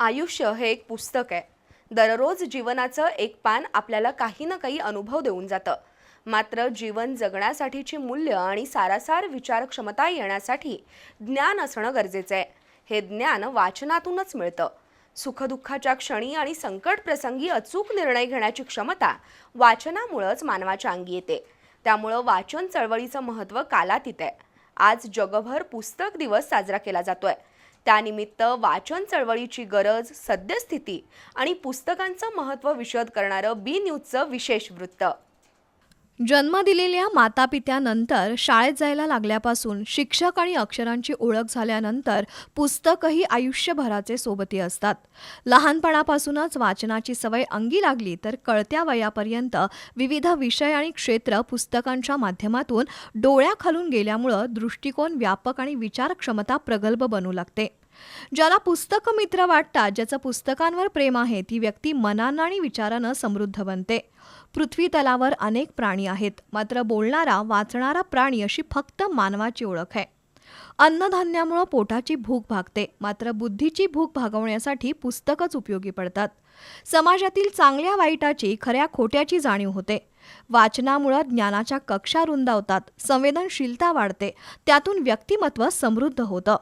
आयुष्य हे एक पुस्तक आहे. दररोज जीवनाचं एक पान आपल्याला काही ना काही अनुभव देऊन जातं. मात्र जीवन जगण्यासाठीची मूल्य आणि सारासार विचार क्षमता येण्यासाठी ज्ञान असणं गरजेचं आहे. हे ज्ञान वाचनातूनच मिळतं. सुखदुःखाच्या क्षणी आणि संकट प्रसंगी अचूक निर्णय घेण्याची क्षमता वाचनामुळंच मानवाच्या अंगी येते. त्यामुळं वाचन चळवळीचं महत्त्व कालातीत आहे. आज जगभर पुस्तक दिवस साजरा केला जातोय. त्यानिमित्त वाचन चळवळीची गरज सद्यस्थिती आणि पुस्तकांचं महत्त्व विशद करणारं बी न्यूजचं विशेष वृत्त. जन्म दिलेल्या मातापित्यानंतर शाळेत जायला लागल्यापासून शिक्षक आणि अक्षरांची ओळख झाल्यानंतर पुस्तकही आयुष्यभराचे सोबती असतात. लहानपणापासूनच वाचनाची सवय अंगी लागली तर कळत्या वयापर्यंत विविध विषय आणि क्षेत्र पुस्तकांच्या माध्यमातून डोळ्याखालून गेल्यामुळं दृष्टिकोन व्यापक आणि विचारक्षमता प्रगल्भ बनू लागते. ज्याला पुस्तक मित्र वाटतात ज्याचं पुस्तकांवर प्रेम आहे ती व्यक्ती मनानं आणि विचारानं समृद्ध बनते. पृथ्वी तलावर अनेक प्राणी आहेत. मात्र बोलणारा वाचणारा प्राणी अशी फक्त मानवाची ओळख आहे. अन्नधान्यामुळं पोटाची भूक भागते. मात्र बुद्धीची भूक भागवण्यासाठी पुस्तकच उपयोगी पडतात. समाजातील चांगल्या वाईटाची खऱ्या खोट्याची जाणीव होते. वाचनामुळं ज्ञानाच्या कक्षा रुंदावतात. संवेदनशीलता वाढते. त्यातून व्यक्तिमत्व समृद्ध होतं.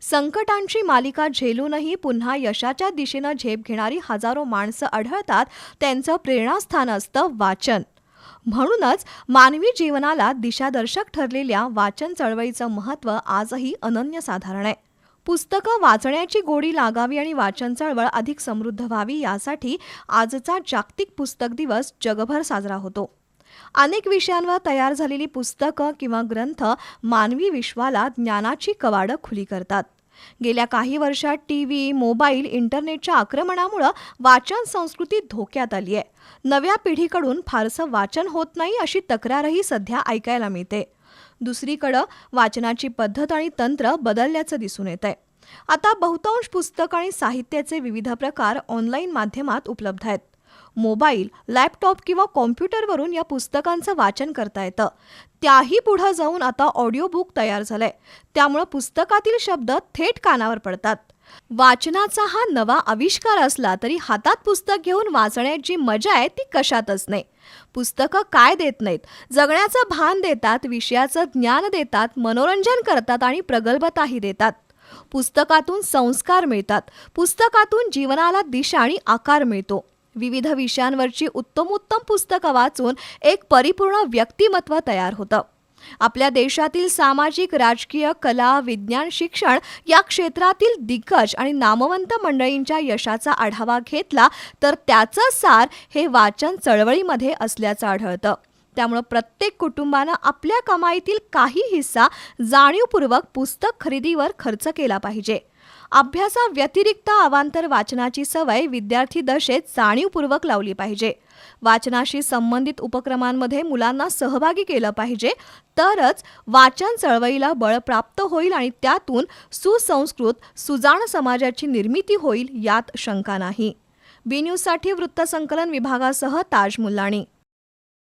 संकटांची मालिका झेलूनही पुन्हा यशाच्या दिशेनं झेप घेणारी हजारो माणसं आढळतात त्यांचं प्रेरणास्थान असतं वाचन. म्हणूनच मानवी जीवनाला दिशादर्शक ठरलेल्या वाचन चळवळीचं महत्त्व आजही अनन्यसाधारण आहे. पुस्तकं वाचण्याची गोडी लागावी आणि वाचन चळवळ अधिक समृद्ध व्हावी यासाठी आजचा जागतिक पुस्तक दिवस जगभर साजरा होतो. अनेक विषयांवर तयार झालेली पुस्तकं किंवा ग्रंथ मानवी विश्वाला ज्ञानाची कवाडं खुली करतात. गेल्या काही वर्षात टी व्ही मोबाईल इंटरनेटच्या आक्रमणामुळं वाचन संस्कृती धोक्यात आली आहे. नव्या पिढीकडून फारसं वाचन होत नाही अशी तक्रारही सध्या ऐकायला मिळते. दुसरीकडं वाचनाची पद्धत आणि तंत्र बदलल्याचं दिसून येत आहे आता बहुतांश पुस्तक आणि साहित्याचे विविध प्रकार ऑनलाईन माध्यमात उपलब्ध आहेत. मोबाईल लॅपटॉप किंवा कॉम्प्युटरवरून या पुस्तकांचं वाचन करता येतं. त्याही पुढं जाऊन आता ऑडिओ बुक तयार झालंय. त्यामुळं पुस्तकातील शब्द थेट कानावर पडतात. वाचनाचा हा नवा आविष्कार असला तरी हातात पुस्तक घेऊन वाचण्याची मजा आहे ती कशातच नाही. पुस्तकं काय देत नाहीत? जगण्याचं भान देतात विषयाचं ज्ञान देतात मनोरंजन करतात आणि प्रगल्भताही देतात. पुस्तकातून संस्कार मिळतात. पुस्तकातून जीवनाला दिशा आणि आकार मिळतो. विविध विषयांवरची उत्तमोत्तम पुस्तकं वाचून एक परिपूर्ण व्यक्तिमत्व तयार होतं. आपल्या देशातील सामाजिक राजकीय कला विज्ञान शिक्षण या क्षेत्रातील दिग्गज आणि नामवंत मंडळींच्या यशाचा आढावा घेतला तर त्याचं सार हे वाचन चळवळीमध्ये असल्याचं आढळतं. त्यामुळं प्रत्येक कुटुंबानं आपल्या कमाईतील काही हिस्सा जाणीवपूर्वक पुस्तक खरेदीवर खर्च केला पाहिजे. अभ्यासाव्यतिरिक्त अवांतर वाचनाची सवय विद्यार्थी दशेत जाणीवपूर्वक लावली पाहिजे. वाचनाशी संबंधित उपक्रमांमध्ये मुलांना सहभागी केलं पाहिजे तरच वाचन चळवळीला बळ प्राप्त होईल आणि त्यातून सुसंस्कृत सुजाण समाजाची निर्मिती होईल यात शंका नाही. बी न्यूजसाठी वृत्तसंकलन विभागासह ताज मुल्लाणी.